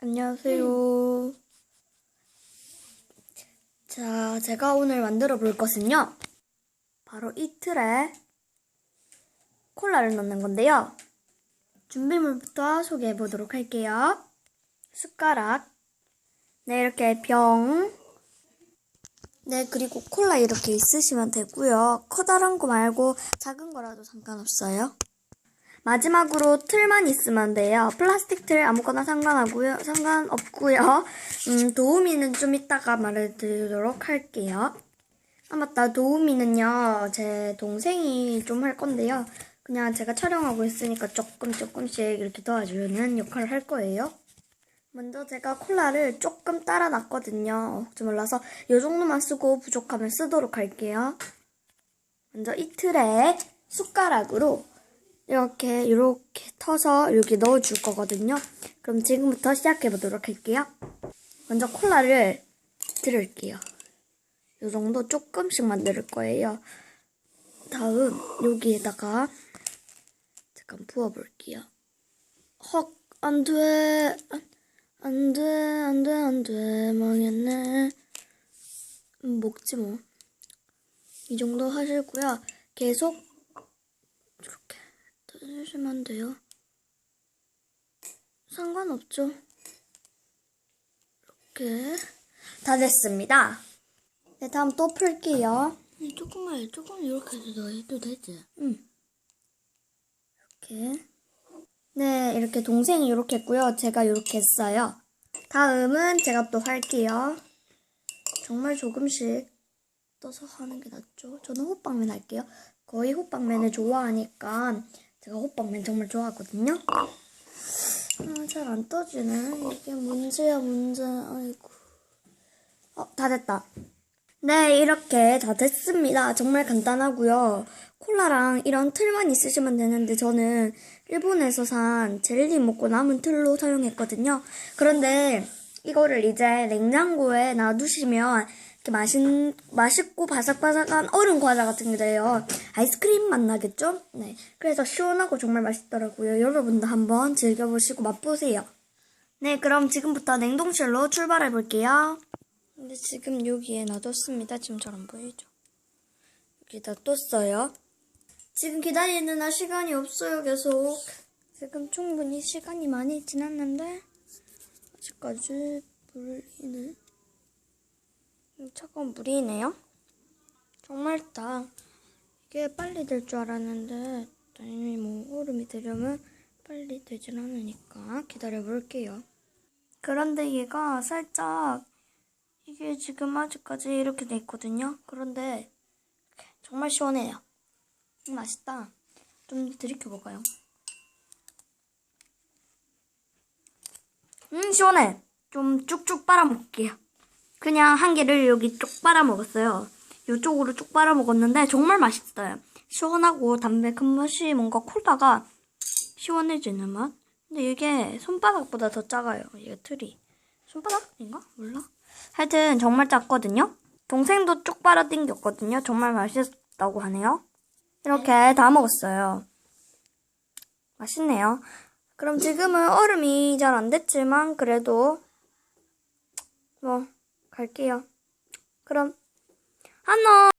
안녕하세요. 자, 제가 오늘 만들어 볼 것은요. 바로 이 틀에 콜라를 넣는 건데요. 준비물부터 소개해 보도록 할게요. 숟가락. 네, 이렇게 병. 네, 그리고 콜라 이렇게 있으시면 되고요. 커다란 거 말고 작은 거라도 상관없어요. 마지막으로 틀만 있으면 돼요. 플라스틱 틀 아무거나 상관하고요. 상관없고요. 음, 도우미는 좀 이따가 말해드리도록 할게요. 아 맞다. 도우미는요. 제 동생이 좀 할 건데요. 그냥 제가 촬영하고 있으니까 조금 조금씩 이렇게 도와주는 역할을 할 거예요. 먼저 제가 콜라를 조금 따라 놨거든요. 혹시 몰라서 이 정도만 쓰고 부족하면 쓰도록 할게요. 먼저 이 틀에 숟가락으로 이렇게 이렇게 터서 여기 넣어줄 거거든요. 그럼 지금부터 시작해 보도록 할게요. 먼저 콜라를 들을게요. 이 정도 조금씩만 넣을 거예요. 다음 여기에다가 잠깐 부어볼게요. 헉, 안 돼. 안, 안 돼, 안 돼, 안 돼. 망했네. 음, 먹지 뭐. 이 정도 하시고요. 계속 해주시면 돼요. 상관없죠. 이렇게 다 됐습니다. 네, 다음 또 풀게요. 조금만 조금 이렇게 해도 해도 되지? 응. 이렇게. 네, 이렇게 동생이 이렇게 했고요. 제가 이렇게 했어요. 다음은 제가 또 할게요. 정말 조금씩 떠서 하는 게 낫죠. 저는 호빵맨 할게요. 거의 호빵맨을 좋아하니까 제가 호빵맨 정말 좋아하거든요. 아, 잘 안 떠지네. 이게 문제야, 문제. 아이고. 어, 다 됐다. 네, 이렇게 다 됐습니다. 정말 간단하고요. 콜라랑 이런 틀만 있으시면 되는데 저는 일본에서 산 젤리 먹고 남은 틀로 사용했거든요. 그런데 이거를 이제 냉장고에 놔두시면 이렇게 맛있, 맛있고 바삭바삭한 얼음 과자 같은 게 돼요. 아이스크림 맛 나겠죠? 네. 그래서 시원하고 정말 맛있더라고요. 여러분도 한번 즐겨보시고 맛보세요. 네, 그럼 지금부터 냉동실로 출발해 볼게요. 근데 지금 여기에 놔뒀습니다. 지금 잘 안 보이죠? 여기다 뒀어요. 지금 기다리는 날 시간이 없어요, 계속. 지금 충분히 시간이 많이 지났는데, 아직까지 물이네. 음, 차가운 물이네요. 정말 다 이게 빨리 될 줄 알았는데, 당연히 뭐 얼음이 되려면 빨리 되진 않으니까 기다려 볼게요. 그런데 얘가 살짝 이게 지금 아직까지 이렇게 돼 있거든요. 그런데 정말 시원해요. 음, 맛있다. 좀 들이켜 볼까요? 음, 시원해. 좀 쭉쭉 빨아먹을게요. 그냥 한 개를 여기 쭉 빨아 먹었어요. 이쪽으로 쭉 빨아 먹었는데 정말 맛있어요. 시원하고 담백한 맛이 뭔가 콜라가 시원해지는 맛? 근데 이게 손바닥보다 더 작아요. 이게 틀이. 손바닥인가? 몰라. 하여튼 정말 작거든요. 동생도 쭉 빨아 당겼거든요. 정말 맛있다고 하네요. 이렇게 다 먹었어요. 맛있네요. 그럼 지금은 얼음이 잘 안 됐지만 그래도 뭐 갈게요. 그럼 안녕.